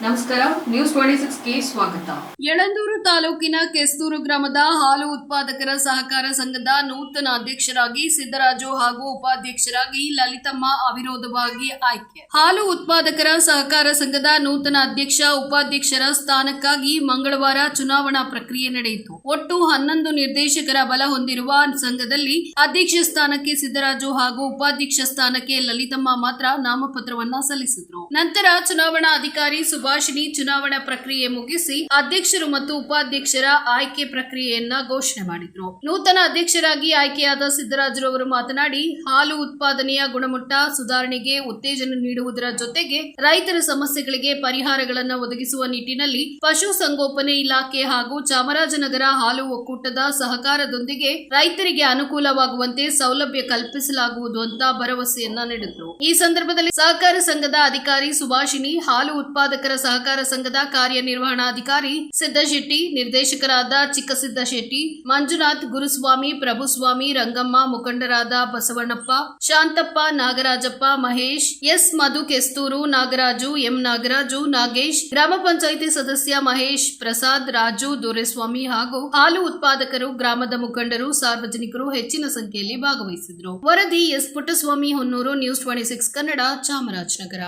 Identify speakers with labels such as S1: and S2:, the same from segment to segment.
S1: ನಮಸ್ಕಾರ news twenty six ಸ್ವಾಗತ. ಯಳಂದೂರು ತಾಲೂಕಿನ ಕೆಸ್ತೂರು ಗ್ರಾಮದ ಹಾಲು ಉತ್ಪಾದಕರ ಸಹಕಾರ ಸಂಘದ ನೂತನ ಅಧ್ಯಕ್ಷರಾಗಿ ಸಿದ್ದರಾಜು ಹಾಗೂ ಉಪಾಧ್ಯಕ್ಷರಾಗಿ ಲಲಿತಮ್ಮ ಅವಿರೋಧವಾಗಿ ಆಯ್ಕೆ. ಹಾಲು ಉತ್ಪಾದಕರ ಸಹಕಾರ ಸಂಘದ ನೂತನ ಅಧ್ಯಕ್ಷ, ಉಪಾಧ್ಯಕ್ಷರ ಸ್ಥಾನಕ್ಕಾಗಿ ಮಂಗಳವಾರ ಚುನಾವಣಾ ಪ್ರಕ್ರಿಯೆ ನಡೆಯಿತು. ಒಟ್ಟು ಹನ್ನೊಂದು ನಿರ್ದೇಶಕರ ಬಲ ಹೊಂದಿರುವ ಸಂಘದಲ್ಲಿ ಅಧ್ಯಕ್ಷ ಸ್ಥಾನಕ್ಕೆ ಸಿದ್ದರಾಜು ಹಾಗೂ ಉಪಾಧ್ಯಕ್ಷ ಸ್ಥಾನಕ್ಕೆ ಲಲಿತಮ್ಮ ಮಾತ್ರ ನಾಮಪತ್ರವನ್ನ ಸಲ್ಲಿಸಿದ್ರು. ನಂತರ ಚುನಾವಣಾ ಅಧಿಕಾರಿ ಸುಭಾಷಿಣಿ ಚುನಾವಣಾ ಪ್ರಕ್ರಿಯೆ ಮುಗಿಸಿ ಅಧ್ಯಕ್ಷರು ಮತ್ತು ಉಪಾಧ್ಯಕ್ಷರ ಆಯ್ಕೆ ಪ್ರಕ್ರಿಯೆಯನ್ನ ಘೋಷಣೆ ಮಾಡಿದ್ರು. ನೂತನ ಅಧ್ಯಕ್ಷರಾಗಿ ಆಯ್ಕೆಯಾದ ಸಿದ್ದರಾಜುರವರು ಮಾತನಾಡಿ, ಹಾಲು ಉತ್ಪಾದನೆಯ ಗುಣಮಟ್ಟ, ಸುಧಾರಣೆಗೆ ಉತ್ತೇಜನ ನೀಡುವುದರ ಜೊತೆಗೆ ರೈತರ ಸಮಸ್ಯೆಗಳಿಗೆ ಪರಿಹಾರಗಳನ್ನು ಒದಗಿಸುವ ನಿಟ್ಟಿನಲ್ಲಿ ಪಶು ಸಂಗೋಪನೆ ಇಲಾಖೆ ಹಾಗೂ ಚಾಮರಾಜನಗರ ಹಾಲು ಒಕ್ಕೂಟದ ಸಹಕಾರದೊಂದಿಗೆ ರೈತರಿಗೆ ಅನುಕೂಲವಾಗುವಂತೆ ಸೌಲಭ್ಯ ಕಲ್ಪಿಸಲಾಗುವುದು ಅಂತ ಭರವಸೆಯನ್ನ ನೀಡಿದ್ರು. ಈ ಸಂದರ್ಭದಲ್ಲಿ ಸಹಕಾರ ಸಂಘದ ಅಧಿಕಾರಿ ಸುಭಾಷಿಣಿ, ಹಾಲು ಉತ್ಪಾದಕರ ಸಹಕಾರ ಸಂಘದ ಕಾರ್ಯನಿರ್ವಹಣಾಧಿಕಾರಿ ಸಿದ್ದಶೆಟ್ಟಿ, ನಿರ್ದೇಶಕರಾದ ಚಿಕ್ಕಸಿದ್ದ ಶೆಟ್ಟಿ ಮಂಜುನಾಥ್, ಗುರುಸ್ವಾಮಿ, ಪ್ರಭುಸ್ವಾಮಿ, ರಂಗಮ್ಮ, ಮುಖಂಡರಾದ ಬಸವಣ್ಣಪ್ಪ, ಶಾಂತಪ್ಪ, ನಾಗರಾಜಪ್ಪ, ಮಹೇಶ್, ಎಸ್ ಮಧು ಕೆಸ್ತೂರು, ನಾಗರಾಜು, ಎಂ ನಾಗರಾಜು, ನಾಗೇಶ್, ಗ್ರಾಮ ಪಂಚಾಯಿತಿ ಸದಸ್ಯ ಮಹೇಶ್, ಪ್ರಸಾದ್, ರಾಜು, ದೊರೆಸ್ವಾಮಿ ಹಾಗೂ ಹಾಲು ಉತ್ಪಾದಕರು, ಗ್ರಾಮದ ಮುಖಂಡರು, ಸಾರ್ವಜನಿಕರು ಹೆಚ್ಚಿನ ಸಂಖ್ಯೆಯಲ್ಲಿ ಭಾಗವಹಿಸಿದರು ವರದಿ S Puttaswamy, Honnuru, news twenty six, Kannada, Chamarajanagar.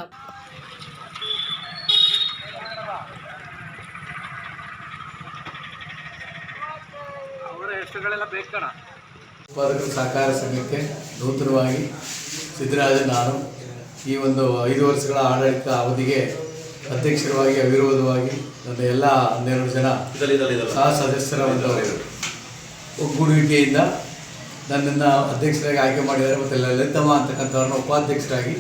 S2: ಅವರ ಹೆಸರುಗಳೆಲ್ಲ ಬೇಕಣ
S3: ಉತ್ಪಾದಕರ ಸಹಕಾರ ಸಂಘಕ್ಕೆ ನೂತನವಾಗಿ ಸಿದ್ದರಾಜ ನಾನು ಈ ಒಂದು ಐದು ವರ್ಷಗಳ ಆಡಳಿತ ಅವಧಿಗೆ ಅಧ್ಯಕ್ಷರವಾಗಿ ಅವಿರೋಧವಾಗಿ ನನ್ನ ಎಲ್ಲ ಹನ್ನೆರಡು ಜನ ಸಹ ಸದಸ್ಯರ ಒಂದು ಒಗ್ಗೂಡುವಿಕೆಯಿಂದ ನನ್ನನ್ನು ಅಧ್ಯಕ್ಷರಾಗಿ ಆಯ್ಕೆ ಮಾಡಿದ್ದಾರೆ ಮತ್ತು ಲಲಿತಮ್ಮ ಅಂತಕ್ಕಂಥವ್ರನ್ನ ಉಪಾಧ್ಯಕ್ಷರಾಗಿ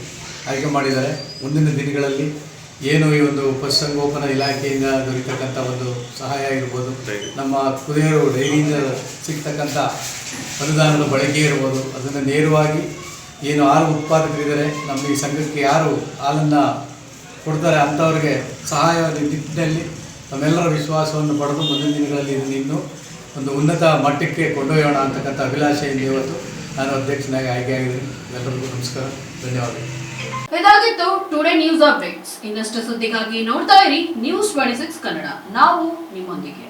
S3: ಆಯ್ಕೆ ಮಾಡಿದ್ದಾರೆ. ಮುಂದಿನ ದಿನಗಳಲ್ಲಿ ಏನು ಈ ಒಂದು ಪಶುಸಂಗೋಪನಾ ಇಲಾಖೆಯಿಂದ ದೊರೀತಕ್ಕಂಥ ಒಂದು ಸಹಾಯ ಇರ್ಬೋದು ನಮ್ಮ ಕುದಿಯರು ಡೈರಿಯಿಂದ ಸಿಗ್ತಕ್ಕಂಥ ಅನುದಾನದ ಬಳಕೆ ಇರ್ಬೋದು ಅದನ್ನು ನೇರವಾಗಿ ಏನು ಹಾಲು ಉತ್ಪಾದಕರಿದ್ದಾರೆ ನಮ್ಮ ಈ ಸಂಘಕ್ಕೆ ಯಾರು ಹಾಲನ್ನು ಕೊಡ್ತಾರೆ ಅಂಥವ್ರಿಗೆ ಸಹಾಯ ನಿಟ್ಟಿನಲ್ಲಿ ನಮ್ಮೆಲ್ಲರ ವಿಶ್ವಾಸವನ್ನು ಪಡೆದು ಮುಂದಿನ ದಿನಗಳಲ್ಲಿ ಇದನ್ನು ಇನ್ನೂ ಒಂದು ಉನ್ನತ ಮಟ್ಟಕ್ಕೆ ಕೊಂಡೊಯ್ಯೋಣ ಅಂತಕ್ಕಂಥ ಅಭಿಲಾಷೆಯಿಂದ ಇವತ್ತು ನಾನು ಅಧ್ಯಕ್ಷನಾಗಿ ಆಯ್ಕೆಯಾಗಿದ್ದೀನಿ. ಎಲ್ಲರಿಗೂ ನಮಸ್ಕಾರ. ಧನ್ಯವಾದಗಳು.
S1: ಇದಾಗಿತ್ತು ಟುಡೇ ನ್ಯೂಸ್ ಅಪ್ಡೇಟ್ಸ್ ಇನ್ನಷ್ಟು ಸುದ್ದಿಗಾಗಿ ನೋಡ್ತಾ ಇರಿ ನ್ಯೂಸ್ ಟ್ವೆಂಟಿ ಸಿಕ್ಸ್ ಕನ್ನಡ. ನಾವು ನಿಮ್ಮೊಂದಿಗೆ.